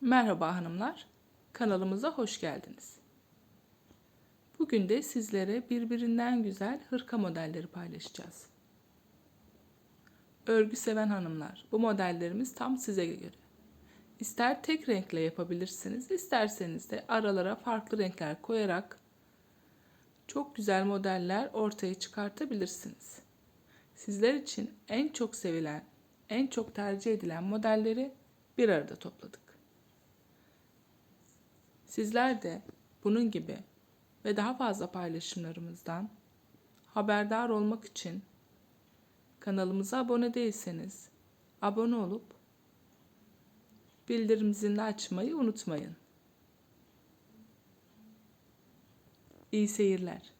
Merhaba hanımlar, kanalımıza hoş geldiniz. Bugün de sizlere birbirinden güzel hırka modelleri paylaşacağız. Örgü seven hanımlar, bu modellerimiz tam size göre. İster tek renkle yapabilirsiniz, isterseniz de aralara farklı renkler koyarak çok güzel modeller ortaya çıkartabilirsiniz. Sizler için en çok sevilen, en çok tercih edilen modelleri bir arada topladık. Sizler de bunun gibi ve daha fazla paylaşımlarımızdan haberdar olmak için kanalımıza abone değilseniz abone olup bildirim zilini açmayı unutmayın. İyi seyirler.